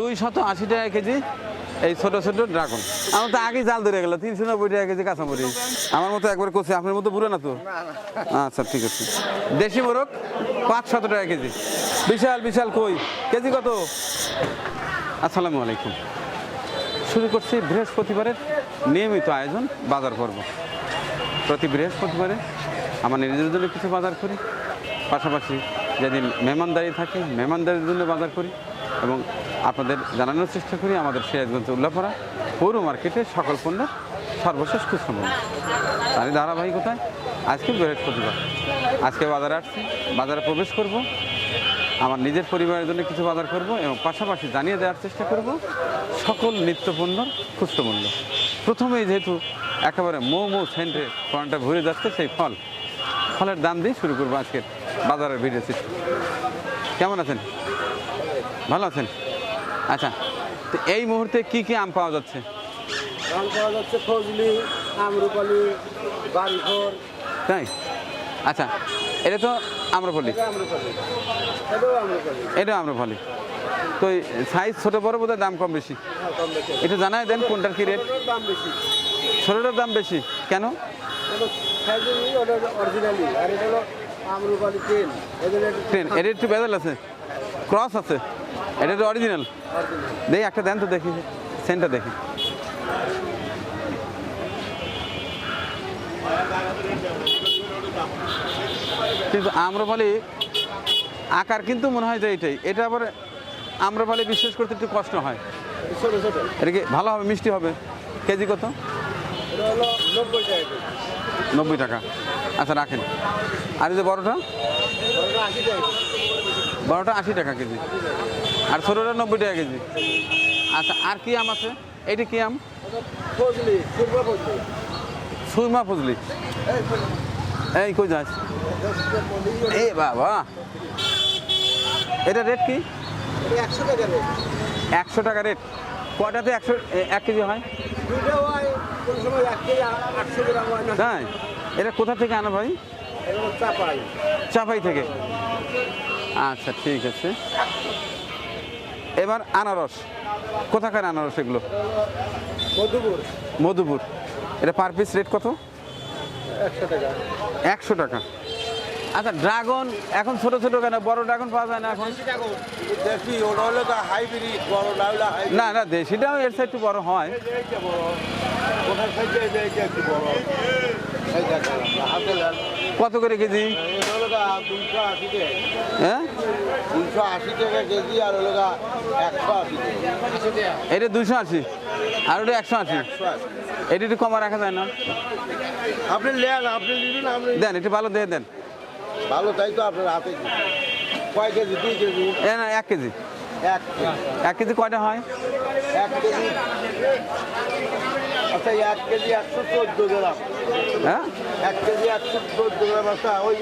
দুই শত আশি টাকা কেজি এই ছোট ছোট ড্রাগন। আমার তো আগেই জাল ধরে গেল তিনশো নব্বই টাকা কেজি কাঁচামরি আমার মতো একবার করছে আপনার মতো বুড়ো না তো? আচ্ছা ঠিক আছে। দেশি মোরগ পাঁচ শত টাকা কেজি। বিশাল বিশাল কই। কেজি কত? আসসালামু আলাইকুম। শুরু করছি বৃহস্পতিবারের নিয়মিত আয়োজন বাজার করব প্রতি বৃহস্পতিবারে আমার নিজেদের জন্য কিছু বাজার করি। পাশাপাশি যেদিন মেহমানদারি থাকে মেহমানদারির জন্য বাজার করি। এবং আপনাদের জানানোর চেষ্টা করি, আমাদের সিরাজগঞ্জ উল্লাপাড়া পৌর মার্কেটে সকল পণ্য সর্বশেষ খুচরো মূল্য তারই ধারাবাহিকতায় আজকে বৃহস্পতিবার। আজকে বাজারে আসছি, বাজারে প্রবেশ করব, আমার নিজের পরিবারের জন্য কিছু বাজার করব এবং পাশাপাশি জানিয়ে দেওয়ার চেষ্টা করব সকল নিত্যপণ্যর খুচরো মূল্য। প্রথমেই যেহেতু একেবারে মৌ মৌ সেন্টে ফলটা ঘুরে যাচ্ছে, সেই ফল। ফলের দাম দিয়ে শুরু করব আজকের বাজারের ভিডিও চিত্র। কেমন আছেন? ভালো আছেন? আচ্ছা তো এই মুহূর্তে কি কি আম পাওয়া যাচ্ছে? রং পাওয়া যাচ্ছে ফজলি আমরুপালি বাড়িঘর তাই? আচ্ছা এটা তো আম্রপলি। এটা আম্রপলি। তো সাইজ ছোট বড় বোধহয় দাম কম বেশি। হ্যাঁ এটা জানাই দেন কোনটার কি রেট দাম বেশি। ছোটোটার দাম বেশি। কেন? ট্রেন এটা একটু আছে। ক্রস আছে। এটা তো অরিজিনাল দেখি একটা দেন তো দেখি সেন্টটা দেখি। কিন্তু আম্রপালি, আকার কিন্তু মনে হয় যে এটাই এটা আবার আম্রপালি বিশ্বাস করতে একটু কষ্ট হয়। এটা কি ভালো হবে, মিষ্টি হবে? কেজি কত? নব্বই টাকা। আচ্ছা রাখেন। আর যে বড়টা? বড়টা আশি টাকা কেজি। আর ছোটোটা নব্বই টাকা কেজি। আচ্ছা আর কি আম আছে? এইটা কি আম? সুরমা ফজলি। এই। কই যাস? এ বাবা। এটা রেট কি? একশো টাকা রেট। একশো টাকা রেট। কয়টাতে একশো এক কেজি হয়? তাই? এটা কোথা থেকে আনো ভাই? চাপাই থেকে। আচ্ছা ঠিক আছে। এবার আনারস কোথাকার আনারস এগুলো মধুপুর মধুপুর এটা পার পিস রেট কত একশো টাকা একশো টাকা আচ্ছা ড্রাগন এখন ছোট ছোট কেন বড় ড্রাগন পাওয়া যায় না এখন দেখি ওটা হলো তো হাইব্রিড বড় না না দেশিটাও এর সাইড একটু বড় হয় কত করে কেজি হ্যাঁ দুইশো আশি টাকা কেজি আর হলো একশো আশি এটা দুশো আশি। আর ওটা একশো আশি। এটা একটু কমা রাখা যায় না। আপনি নেন আপনি নিবেন দেন একটু ভালো দিয়ে দেন। ভালো তাই তো আপনার হাতে। কয় কেজি দুই কেজি? এ না এক কেজি। এক কেজি। এক কেজি কয়টা হয়? এক কেজি। আচ্ছা এক কেজি একশো চোদ্দ গ্রাম। হ্যাঁ? এক কেজি একশো চোদ্দ গ্রাম আচ্ছা ওই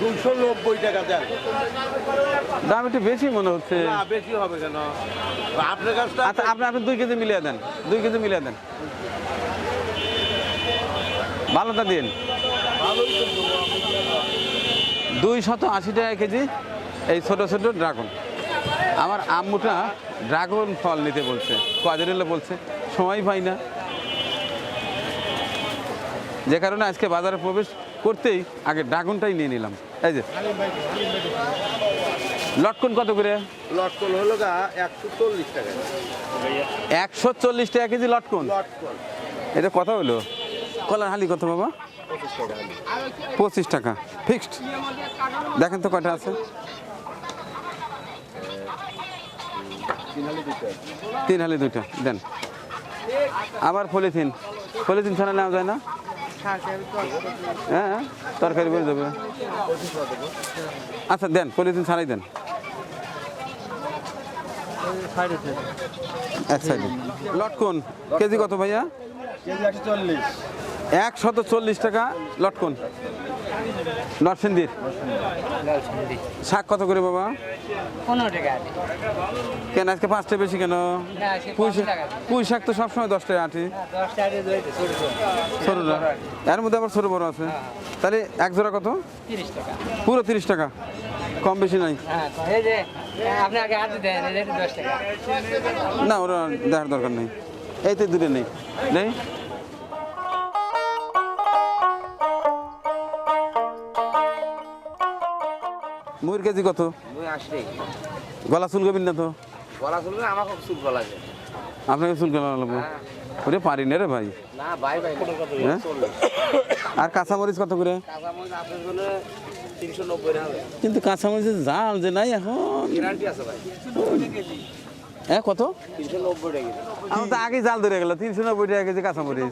দুশো নব্বই টাকা দেন। দাম একটু বেশি মনে হচ্ছে। না বেশি হবে কেন? আপনার কাছটা আচ্ছা আপনি আপনি দুই কেজি মিলিয়ে দেন দুই কেজি মিলিয়ে দেন। ভালোটা দিন। দুই শত আশি টাকা কেজি এই ছোট ছোট ড্রাগন। আমার আম্মুটা ড্রাগন ফল নিতে বলছে কদিন বলছে। সময় পাই না। যে কারণে আজকে বাজারে প্রবেশ করতেই আগে ড্রাগনটাই নিয়ে নিলাম। এই যে। লটকন কত করে? লটকন হলো গা একশো চল্লিশ টাকা। একশো চল্লিশ টাকা কেজি লটকন? এটা কথা হলো? কলার হালি কত বাবা? পঁচিশ টাকা ফিক্সড? দেখেন তো কয়টা আছে। তিন হালি দুইটা। দেন। আবার পলিথিন। পলিথিন ছাড়া নেওয়া যায় না? হ্যাঁ হ্যাঁ, তরকারি বলে যাবে আচ্ছা দেন পলিথিন ছাড়াই দেন। এক সাইডে। লটকন কেজি কত ভাইয়া? একশত চল্লিশ টাকা লটকন নরসিংদীর? শাক কত করে বাবা? কেন, আজকে পাঁচটা বেশি কেন? পুঁই শাক তো সবসময় দশ টাকা আটি। ছোটটা এর মধ্যে আবার ছোট বড় আছে। তাহলে এক জোড়া কত? পুরো তিরিশ টাকা। কম বেশি নাই। না, ওরা দেখার দরকার নেই। এই তো দূরে নেই। নেই? মুর কেজি কত? গলা চুল কবিন না তো? গলা চুলবে আমাকে চুল গলা আপনাকে চুল গলা লাগবো? ওরে পারি না রে ভাই। না ভাই ভাই হ্যাঁ? আর কাঁচামরিচ কত করে? হবে। কিন্তু কাঁচামরিচের জাল যে নাই এখন। গ্যারান্টি আছে ভাই। হ্যাঁ কত? তিনশো নব্বই টাকা কেজি। তো আগে জাল ধরে গেল তিনশো নব্বই টাকা কেজি কাঁচামরিচ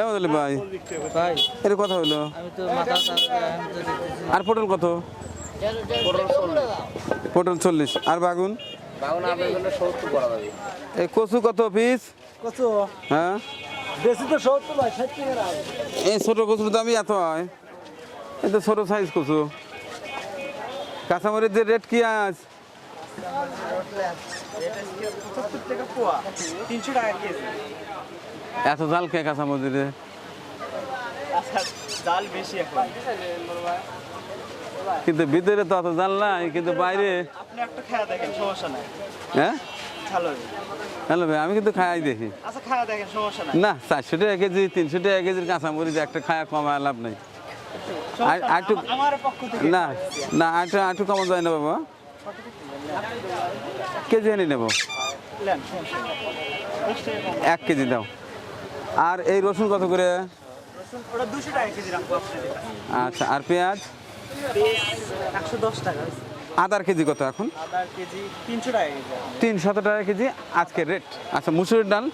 এমন ভাই। ভাই। এর কথা হইল আমি তো মাথা আর পটল কত? পটল চল্লিশ। আর বাগুন? এই কচু কত পিস কত হ্যাঁ? বেশি তো সত্তর ভাই ষাট টাকা এই ছোট কচুর দামই এত হয়? এই তো ছোট সাইজ কচু। কাঁচামরিচ যে রেট কি আজ? টাকা পোয়া। তিনশো টাকা কেজি। এত জাল কে কাঁচামরিচে আচ্ছা জাল বেশি এখন। কিন্তু ভিতরে তো অত জাল নাই কিন্তু বাইরে আপনি একটা খায়া দেখেন সমস্যা নাই। হ্যাঁ? হ্যালো ভাই আমি কিন্তু খাই দেখি। আচ্ছা খায়া দেখেন সমস্যা নাই। না চারশো টাকা কেজি তিনশো টাকা কেজির কাঁচামরিচ একটা খায়া কমায় লাভ নেই। থেকে না না আর একটু কমা যায় না বাবা। কেজি এনে নেব। এক কেজি দাও। আর এই রসুন কত করে? আচ্ছা আর পেঁয়াজ? আদার কেজি কত এখন? তিনশো টাকা কেজি। তিনশত টাকা কেজি আজকের রেট। আচ্ছা মুসুরির ডাল?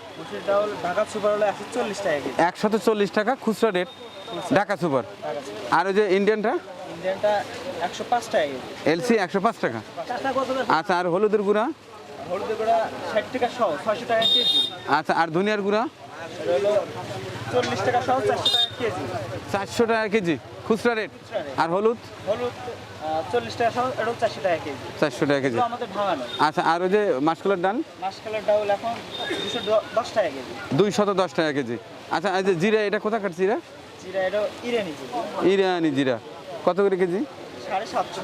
একশত চল্লিশ টাকা খুচরা রেট। ঢাকা সুপার। আর ওই যে ইন্ডিয়ানটা? এলসি একশো পাঁচ টাকা। আচ্ছা আর হলুদের গুঁড়া? আচ্ছা আর ধনিয়ার গুঁড়া? টাকা চারশো টাকা কেজি। টাকা খুচরা রেট আর হলুদ? টাকা চারশো টাকা কেজি। টাকা আচ্ছা আর ওই যে মাসকলার ডাল? এখন দুশো টাকা কেজি। টাকা আচ্ছা জিরা এটা কোথাকার জিরা? ইরানি জিরা। কত করে কেজি? সাড়ে সাতশো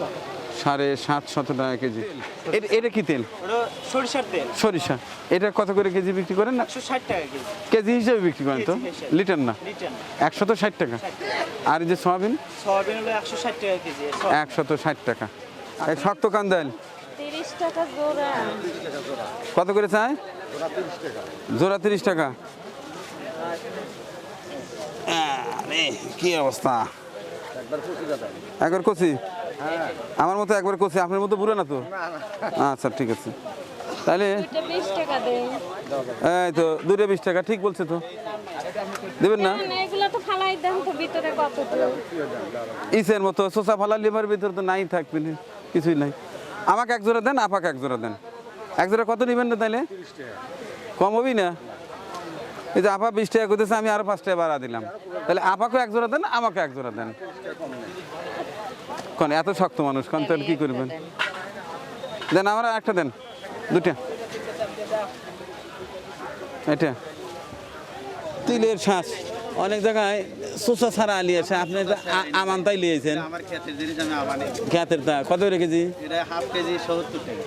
সাড়ে সাতশত টাকা কেজি। এটা এটা কি তেল? সরিষার তেল। সরিষা। এটা কত করে কেজি বিক্রি করেন না? ষাট কেজি। কেজি হিসেবে বিক্রি করেন তো? লিটার না? একশত ষাট টাকা। আর এই যে সয়াবিন? সয়াবিন হলো একশো ষাট টাকা কেজি একশত ষাট টাকা। এই শক্ত কান্দাল কত করে চায় জোড়া তিরিশ টাকা। কি অবস্থা? একবার কচি? আমার মতো একবার কচি আপনার মতো বুড়ো না তো? আচ্ছা ঠিক আছে। তাহলে এই তো দুটো বিশ টাকা ঠিক বলছে তো। দেবেন না? ইসের মতো সোসা ফালা লিভার ভিতরে তো নাই থাকবে কিছুই নাই। আমাকে এক জোড়া দেন আপাকে এক জোড়া দেন। এক জোড়া কত নেবেন না তাহলে কম হবি না? এই যে আপা বিশ টাকা করতেছে আমি আরও পাঁচ টাকা বাড়া দিলাম। তাহলে আপাকে এক জোড়া দেন আমাকে এক জোড়া দেন। কোন এত শক্ত মানুষ কোন তাহলে কি করবেন? দেন আমার একটা দেন দুটা এটা। তিলের শ্বাস অনেক জায়গায় সোসা ছাড়া আলি আছে আপনি আমানতাই লিয়েছেন খ্যাতের তা কত করে কেজি? হাফ কেজি সত্তর টাকা।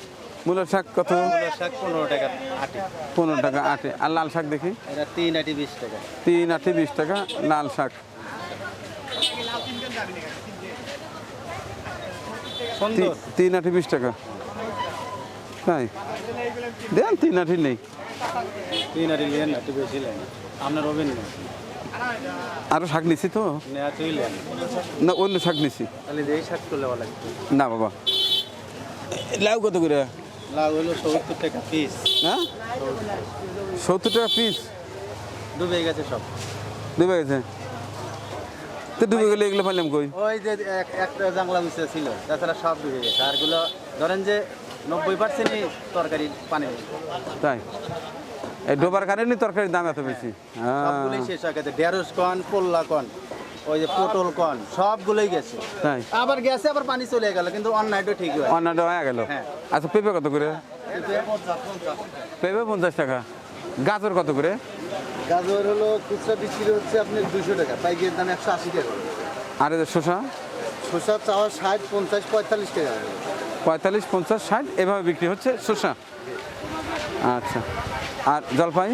মূলের শাক কত? শাক পনেরো টাকা আটি। পনেরো টাকা আটে। আর লাল শাক দেখি? তিন আটি বিশ টাকা। তিন আটে বিশ টাকা লাল শাক। তিন আটে বিশ টাকা। তাই দেন তিন আটি নেই। তিন আটি লেন একটু বেশি লেন আপনার রবেন আরও শাক নিছি তো। না অন্য শাক নিছি। না বাবা। লাউ কত করে? লাউ হলো সত্তর টাকা পিস হ্যাঁ সত্তর। টাকা পিস ডুবে গেছে সব। ডুবে গেছে? তো ডুবে গেলে এগুলো পাইলাম কই? ওই যে এক- একটা জাংলা মিশে ছিল তাছাড়া সব ডুবে গেছে। আরগুলো ধরেন যে নব্বই পার্সেন্টই তরকারি পানি তাই? এই ডোবার কারণে তরকারির দাম এত বেশি। হ্যাঁ। সবগুলোই শেষ হয়ে গেছে। ঢেঁড়স কন পোল্লা কন ওই যে পটল কন সবগুলোই গেছে। তাই? আবার গেছে আবার পানি চলে গেল কিন্তু অন্যায়টা ঠিক হয় অন্যটা হয়ে গেল? হ্যাঁ। আচ্ছা পেঁপে কত করে? পেঁপে পঞ্চাশ টাকা। গাজর কত করে? গাজর হলো খুচরা বিক্রি হচ্ছে আপনার দুশো টাকা পাইকারি দাম একশো আশি টাকা। আর শসা? শসা চাওয়া ষাট পঞ্চাশ পঁয়তাল্লিশ টাকা। পঁয়তাল্লিশ পঞ্চাশ ষাট এভাবে বিক্রি হচ্ছে শসা? আচ্ছা। আর জলপাই?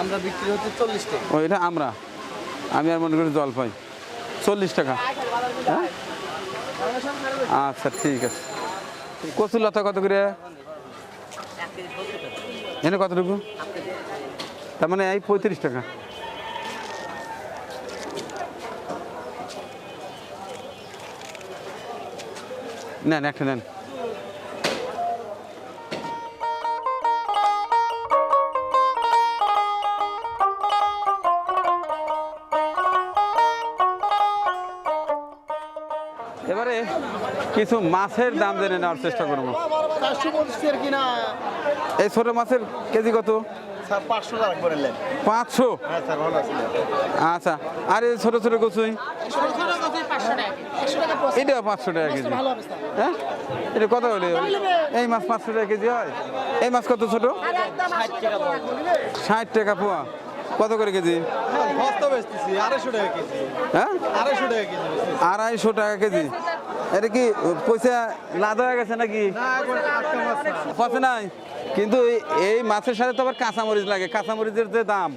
আমরা বিক্রি হচ্ছে চল্লিশ টাকা। ও এটা আমরা। আমি আর মনে করি জলপাই। চল্লিশ টাকা। হ্যাঁ? আচ্ছা ঠিক আছে। কচুর লতা কত করে? এনে কতটুকু? তার মানে এই পঁয়ত্রিশ টাকা। নেন একটা নেন। এবারে কিছু মাছের দাম জেনে নেওয়ার চেষ্টা করব। কিনা? এই ছোট মাছের কেজি কত? স্যার পাঁচশো টাকা করে নেন। পাঁচশো? হ্যাঁ স্যার ভালো আছে। আচ্ছা আর এই ছোট ছোট কচুই? এটা পাঁচশো টাকা কেজি। হ্যাঁ? এটা কত হলে এই মাছ পাঁচশো টাকা কেজি হয়? এই মাছ কত ছোট? ষাট টাকা পোয়া। কত করে কেজি? বেচতেছি আড়াইশো টাকা কেজি। হ্যাঁ? আড়াইশো টাকা কেজি আড়াইশো টাকা কেজি। এটা কি পয়সা লাদ হয়ে গেছে নাকি? না এখন আটটা মাছ না। পচে নাই? কিন্তু এই- এই মাছের সাথে তো আবার কাঁচামরিচ লাগে। কাঁচামরিচের যে দাম।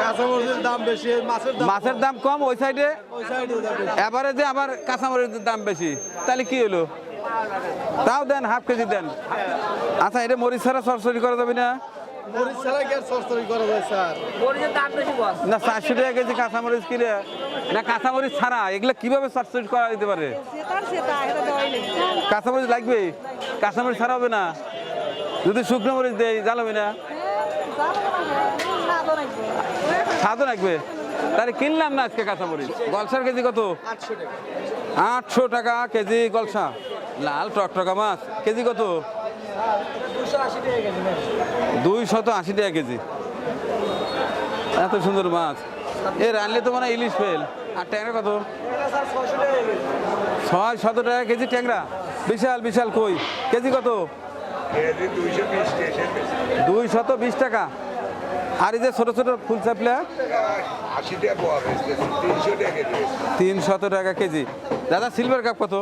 কাঁচামরিচের দাম বেশি মাছের দাম মাছের দাম কম ওই সাইডে? ওই সাইডে যাবে এবারে আবার কাঁচামরিচের দাম বেশি তাহলে কি হলো? তাও দেন হাফ কেজি দেন। আচ্ছা এটা মরিচ ছাড়া সরসরি করা যাবে না? মরিচ ছাড়া কি সরসরি করা স্যার? না চারশো টাকা কেজি কাঁচামরিচ কিনে। না কাঁচামরিচ ছাড়া এগুলো কীভাবে সরসরি করা যেতে পারে? কাঁচামরিচ লাগবে? কাঁচামরিচ ছাড়া হবে না? যদি শুকনো মরিচ দেয় জ্বালাবে না স্বাদও লাগবে তাহলে কিনলাম না আজকে কাঁচামরিচ গলসার কেজি কত? আটশো টাকা কেজি গলসা। লাল টকটকা মাছ। কেজি কত? দুই শত আশি টাকা কেজি। এত সুন্দর মাছ। এ, রানলে তো মানে ইলিশ ফেল। আর ট্যাংরা কত? ছয় শত টাকা কেজি ট্যাংরা। বিশাল বিশাল কই। কেজি কত? দুই শত বিশ টাকা। আর এই যে ছোট ছোট ফুল চাপলা আশি টাকা কেজি। বেচতেছি। তিন শত টাকা কেজি। দাদা সিলভার কাপ কত?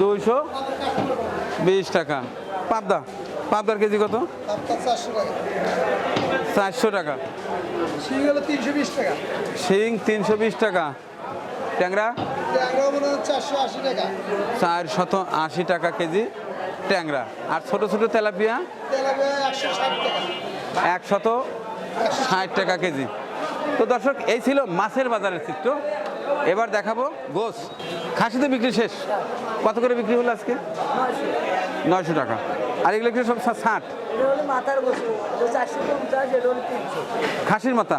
দুইশো বিশ টাকা। পাবদা? পাবদার কেজি কত? চারশো টাকা। শিং হলো তিনশো বিশ টাকা। শিং তিনশো বিশ টাকা ট্যাংরা? ট্যাংরা মনে হয় চারশো আশি টাকা কেজি। ট্যাংরা। আর ছোট ছোট তেলাপিয়া? একশত ষাট টাকা কেজি। তো দর্শক, এই ছিল মাছের বাজারের চিত্র। এবার দেখাবো গোস। খাসিতে বিক্রি শেষ। কত করে বিক্রি হলো আজকে? নয়শো টাকা। আর এগুলো সব ষাট? খাসির মাথা।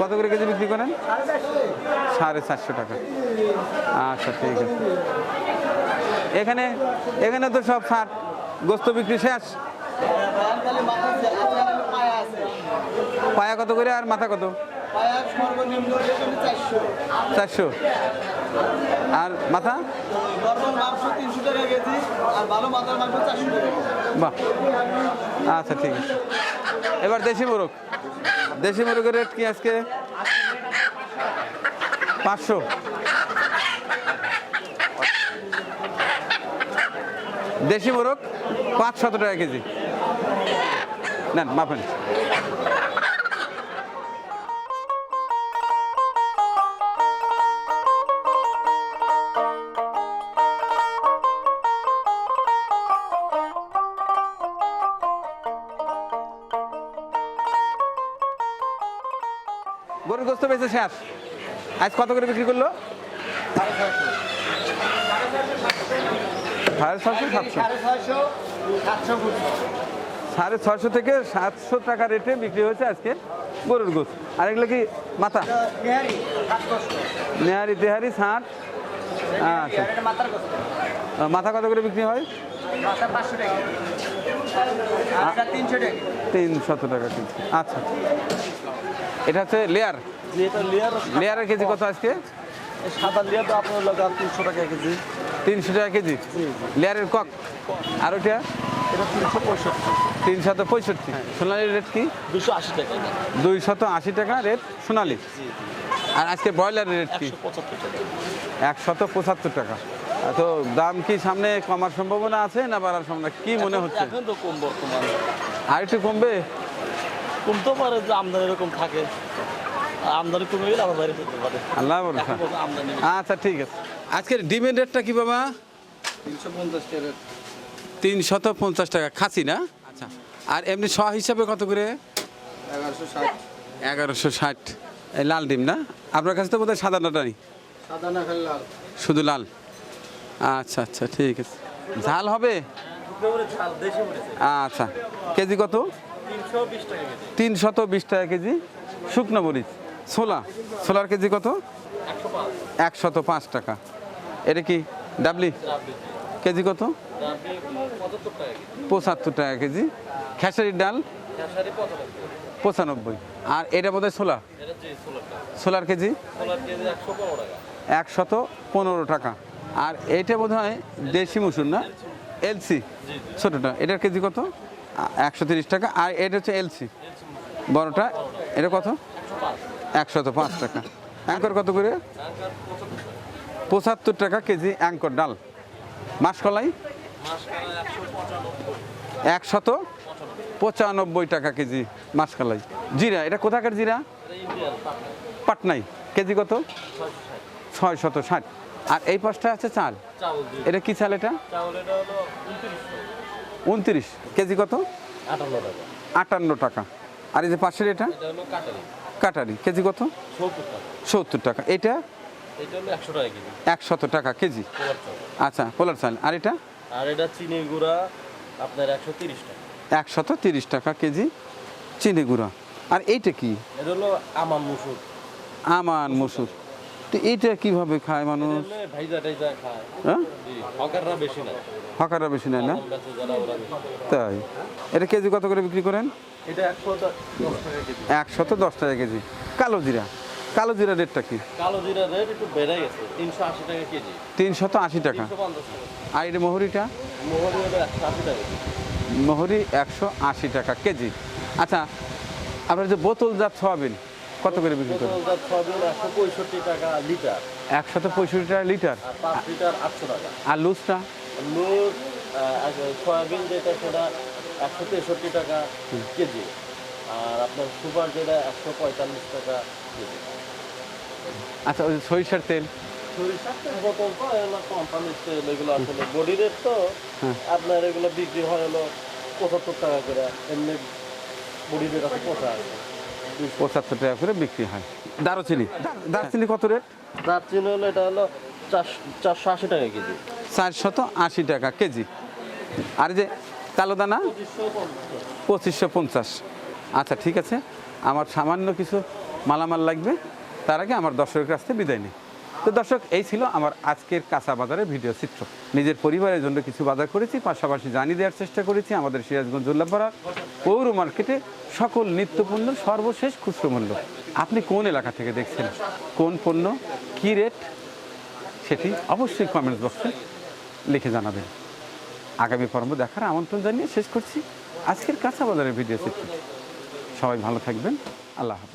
কত করে কেজি বিক্রি করেন? সাড়ে চারশো টাকা। আচ্ছা ঠিক আছে। এখানে এখানে তো সব ষাট গোস্ত বিক্রি শেষ? পায়া কত করে আর মাথা কত? চারশো। আর মাথা? বাহ। আচ্ছা ঠিক আছে। এবার দেশি মোরগ। দেশি মোরগের রেট কি আজকে? পাঁচশো। দেশি মোরগ পাঁচ শত টাকা কেজি। নেন, মাপেন। গরুর গোস্ত বেঁচে শেষ। আজ কত করে বিক্রি করল? সাড়ে ছশো সাড়ে থেকে সাতশো টাকা রেটে বিক্রি হয়েছে আজকে গরুর গোস আর এগুলো কি মাথা? নেহারি, তেহারি ষাট আচ্ছা। মাথা কত করে বিক্রি হয়? আচ্ছা তিনশো টাকা। আচ্ছা। এটা হচ্ছে লেয়ার লেয়ার লেয়ারের কেজি কত আজকে? সাদা লেয়ার তো আপনার লাগা তিনশো টাকা কেজি। তিনশো টাকা কেজি? লেয়ারের কক? আর ওইটা? এটা তিনশো পঁয়ষট্টি। তিন শত পঁয়ষট্টি সোনালির রেট কি? দুশো আশি টাকা। দুই শত আশি টাকা রেট সোনালি। আর আজকে ব্রয়লারের রেট কি? একশত পঁচাত্তর টাকা। তো দাম কি সামনে কমার সম্ভাবনা আছে না বাড়ার সম্ভাবনা? কি মনে হচ্ছে? এখন তো কম আর একটু কমবে? কমতেও পারে যে আমদানি এরকম থাকে। আমদানি কমে গেলে আবার বাইরে যেতে পারে। আল্লাহ আমদানি আচ্ছা ঠিক আছে। আজকের ডিমের রেটটা কি বাবা? তিনশো পঞ্চাশ টাকা তিনশত পঞ্চাশ টাকা খাসি না? আচ্ছা। আর এমনি শ হিসাবে কত করে? এগারোশো ষাট। এগারোশো ষাট। এই লাল ডিম না? আপনার কাছে তো বোধহয় সাদা নাটা নেই সাদা না লাল। শুধু লাল? আচ্ছা আচ্ছা ঠিক আছে। ঝাল হবে? আচ্ছা। কেজি কত? তিনশত বিশ টাকা কেজি শুকনো মরিচ। ছোলা। ছোলার কেজি কত? একশত পাঁচ। টাকা। এটা কি ডাবলি? কেজি কত? পঁচাত্তর টাকা কেজি। খেসারির ডাল? পঁচানব্বই। আর এটা বোধহয় ছোলা? ছোলার কেজি? একশত পনেরো টাকা। আর এইটা বোধ হয় দেশি মুসুর না? এলসি। ছোটোটা। এটার কেজি কত? একশো তিরিশ টাকা আর এটা হচ্ছে এলসি বড়টা এটা কত? একশত পাঁচ টাকা। অ্যাঙ্কর কত করে? পঁচাত্তর টাকা কেজি অ্যাঙ্কর ডাল। মাসকলাই একশত পঁচানব্বই টাকা কেজি মাসকলাই জিরা এটা কোথাকার জিরা? পাটনাই। কেজি কত? ছয় শত ষাট। আর এই পাশটা আছে চাল। এটা কি চাল এটা? উনত্রিশ। কেজি কত? আটান্ন টাকা। আর এই যে পাশের এটা? কাটারি। কেজি কত? সত্তর টাকা। এটা? একশত টাকা কেজি। আচ্ছা পোলার চাল। আর এটা? আর এটা চিনি গুঁড়া আপনার একশো তিরিশ টাকা। একশত তিরিশ টাকা কেজি চিনি গুঁড়া। আর এইটা কি? এটা হলো আমার মুসুর। আমান মসুর। তো এইটা কীভাবে খায় মানুষ? হ্যাঁ? হকাররা বেশি নেয়। না। তাই। এটা কেজি কত করে বিক্রি করেন? একশত দশ টাকা কেজি। কালো জিরা। কালো জিরা রেটটা কি? কালো জিরার রেট একটু বেড়ে গেছে। তিনশো আশি টাকা কেজি। তিনশত আশি টাকা। আর এটা মহুরিটা? মোহরি হলো একশো আশি টাকা মহুরি টাকা কেজি। আচ্ছা আপনার যে বোতলজাত সোয়াবিন কত করে বিক্রি করেন? একশো পঁয়ষট্টি টাকা লিটার। একশত পঁয়ষট্টি টাকা লিটার? আর পাঁচ লিটার আটশো টাকা। আর লুজটা? লুজ সয়াবিন যেটা সেটা একশো তেষট্টি টাকা কেজি। আর আপনার সুপার যেটা একশো পঁয়তাল্লিশ টাকা কেজি। আচ্ছা ওই সরিষার তেল? সরিষার তেল বোতল তো এগুলো কোম্পানির তেল এগুলো আসলে বডি রেট তো। হ্যাঁ। আপনার এগুলো বিক্রি হয় হলো পঁচাত্তর টাকা করে। এমনি বডি রেট আছে পঁচাশি। পঁচাত্তর টাকা করে বিক্রি হয়। দারুচিনি? দারচিনি কত রেট? দারচিনি হলো এটা হলো চারশো চারশো আশি টাকা কেজি। চারশত আশি টাকা কেজি। আর যে কালো দানা? পঁচিশশো পঞ্চাশ। আচ্ছা ঠিক আছে। আমার সামান্য কিছু মালামাল লাগবে। তার আগে আমার দর্শকের কাছ থেকে বিদায় নেই। তো দর্শক, এই ছিল আমার আজকের কাঁচা বাজারের ভিডিও চিত্র। নিজের পরিবারের জন্য কিছু বাজার করেছি, পাশাপাশি জানিয়ে দেওয়ার চেষ্টা করেছি আমাদের সিরাজগঞ্জ উল্লাপাড়ার পৌর মার্কেটে সকল নিত্যপণ্য, সর্বশেষ খুচরো মূল্য। আপনি কোন এলাকা থেকে দেখছেন? কোন পণ্য? কী রেট? সেটি অবশ্যই কমেন্টস বক্সে লিখে জানাবেন। আগামী পর্ব দেখার আমন্ত্রণ জানিয়ে শেষ করছি আজকের কাঁচা বাজারের ভিডিও চিত্র। সবাই ভালো থাকবেন। আল্লাহ হাফিজ।